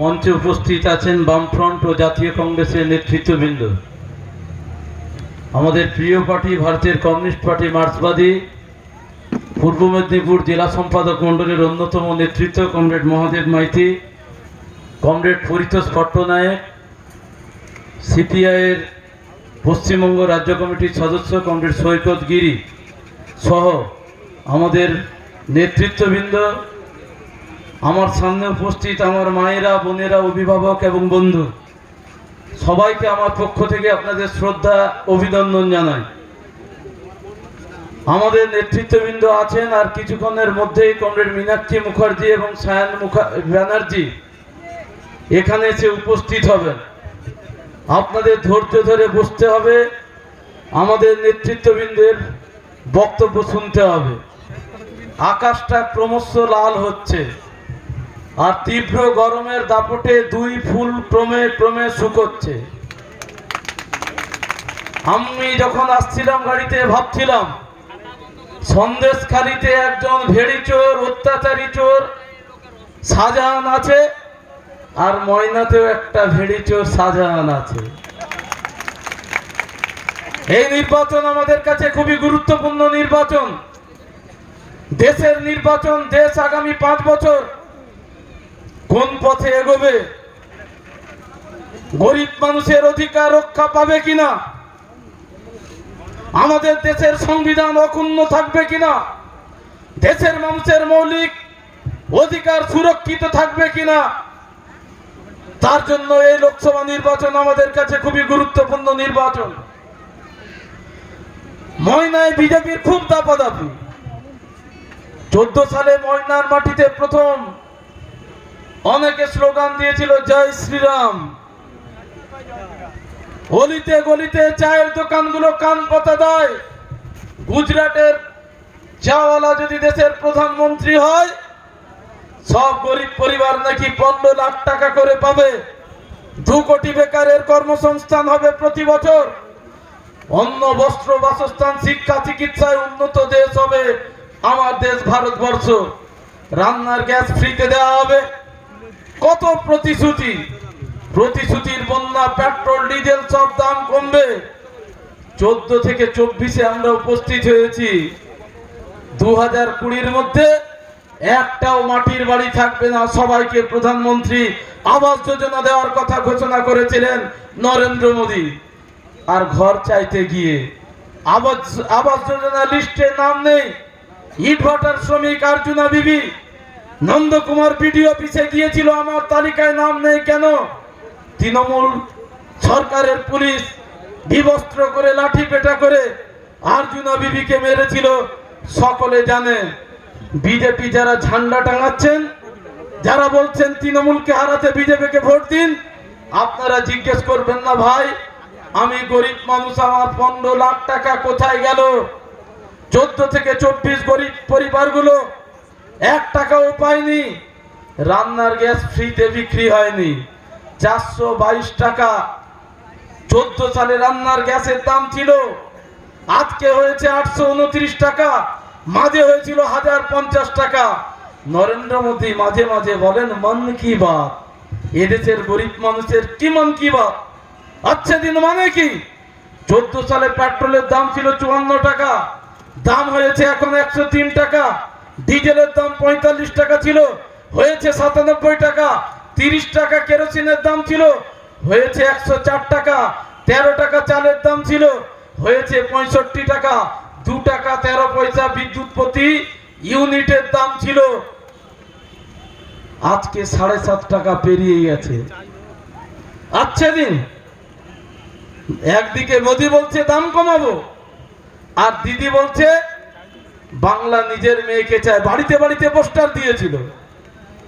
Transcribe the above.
মঞ্চে উপস্থিত আছেন বামফ্রন্ট ও জাতীয় কংগ্রেসের নেতৃত্ববৃন্দ। আমাদের প্রিয় পার্টি, ভারতের কমিউনিস্ট পার্টি মার্ক্সবাদী, পূর্ব মেদিনীপুর জেলা সম্পাদক মণ্ডলের অন্যতম নেতৃত্ব কমরেড মহাদেব মাইতি, কমরেড পরিতোষ পট্টনায়ক সিপিআইয়ের পশ্চিমবঙ্গ রাজ্য কমিটির সদস্য কমরেড সৈকত গিরি সহ আমাদের নেতৃত্ববৃন্দ আমার সামনে উপস্থিত আমার মায়েরা, বোনেরা, অভিভাবক এবং বন্ধু, সবাইকে আমার পক্ষ থেকে আপনাদের শ্রদ্ধা, অভিনন্দন জানাই। আমাদের নেতৃত্ববৃন্দ আছেন আর কিছুক্ষণের মধ্যেই কমরেড মীনাক্ষী মুখার্জি এবং সায়ন মুখা, ব্যানার্জি এখানে এসে উপস্থিত হবেন। আপনাদের ধৈর্য ধরে বসতে হবে, আমাদের নেতৃত্ববৃন্দের বক্তব্য শুনতে হবে। আকাশটা ক্রমশ লাল হচ্ছে। আর তীব্র গরমের দাপটে দুই ফুল ক্রমে ক্রমে শুকোচ্ছে। আমি যখন আসছিলাম গাড়িতে, ভাবছিলাম, সন্দেশখালিতে একজন ভেড়ি চোর, অত্যাচারী চোর শাহজাহান আছে, আর ময়নাতেও একটা ভেড়ি চোর শাহজাহান আছে। এই নির্বাচন আমাদের কাছে খুবই গুরুত্বপূর্ণ নির্বাচন। দেশের নির্বাচন, দেশ আগামী পাঁচ বছর কোন পথে এগোবে? গরিব মানুষের অধিকার রক্ষা পাবে কিনা? আমাদের দেশের সংবিধান অক্ষুণ্ণ থাকবে কিনা? দেশের মানুষের মৌলিক অধিকার সুরক্ষিত থাকবে কিনা? তার জন্য এই লোকসভা নির্বাচন আমাদের কাছে খুবই গুরুত্বপূর্ণ নির্বাচন। ময়নায় বিজেপির খুব দাপাদাপি। চোদ্দ সালে ময়নার মাটিতে প্রথম অনেকে স্লোগান দিয়েছিল, জয় শ্রীরাম। গলিতে গলিতে চায়ের দোকানগুলো কান পাতা দেয়। গুজরাটের চাওয়ালা যদি দেশের প্রধানমন্ত্রী হয়, সব গরিব পরিবার নাকি পনেরো লাখ টাকা করে পাবে। দু কোটি বেকারের কর্মসংস্থান হবে প্রতি বছর। অন্ন, বস্ত্র, বাসস্থান, শিক্ষা, চিকিৎসায় উন্নত দেশ হবে, আমার দেশ ভারতবর্ষ। রান্নার গ্যাস ফ্রিতে দেওয়া হবে। কত প্রতিশ্রুতি? প্রতিশ্রুতির বন্যা, পেট্রোল, ডিজেল সব দাম কমবে। চোদ্দ থেকে চব্বিশে আমরা উপস্থিত হয়েছি। দু হাজার কুড়ির মধ্যে একটাও মাটির বাড়ি থাকবে না। সবাইকে প্রধানমন্ত্রী আবাস যোজনা দেওয়ার কথা ঘোষণা করেছিলেন নরেন্দ্র মোদী। আর ঘর চাইতে গিয়ে আবাস আবাস যোজনা লিস্টে নাম নেই। ইটভাটার শ্রমিক আর্জুনা বিবি নন্দকুমার বিডিও অফিসে গিয়েছিল, আমার তালিকায় নাম নেই কেন? তৃণমূল সরকারের পুলিশ বিবস্ত্র করে, লাঠি পেটা করে আর্জুনা বিবিকে মেরেছিল। সকলে জানে, বিজেপি যারা ঝান্ডা টাঙাচ্ছেন, যারা বলছেন তৃণমূলকে হারাতে বিজেপিকে ভোট দিন, আপনারা জিজ্ঞেস করবেন না ভাই, আমি গরিব মানুষ, আমার পনেরো লাখ টাকা কোথায় গেল? চোদ্দ থেকে চব্বিশ গরিব পরিবারগুলো এক টাকাও পায়নি রান্নার গ্যাস ফ্রিতে বিক্রি হয়নি। চারশো বাইশ টাকা। চোদ্দ সালে রান্নার গ্যাসের দাম ছিল। আজকে হয়েছে আটশো উনত্রিশ টাকা। মাঝে হয়েছিল হাজার পঞ্চাশ টাকা। নরেন্দ্র মোদী মাঝে মাঝে বলেন, মন কি বাত? এদেশের গরিব মানুষের কি মন কি বাত? আচ্ছা দিন মানে কি? চোদ্দ সালে পেট্রোলের দাম ছিল চুয়ান্ন টাকা। দাম হয়েছে এখন একশো তিন টাকা। ডিজেলের দাম পঁয়তাল্লিশ টাকা ছিল, হয়েছে সাতানব্বই টাকা, তিরিশ টাকা কেরোসিনের দাম ছিল, হয়েছে একশো চার টাকা, তেরো টাকা চালের দাম ছিল, হয়েছে পঁয়ষট্টি টাকা, দু টাকা তেরো পয়সা বিদ্যুৎ প্রতি ইউনিটের দাম ছিল। আজকে সাড়ে সাত টাকা পেরিয়ে গেছে। আচ্ছা দিন, একদিকে মোদি বলছে দাম কমাবো, আর দিদি বলছে বাংলা নিজের মেয়েকে চায় বাড়িতে বাড়িতে পোস্টার দিয়েছিল।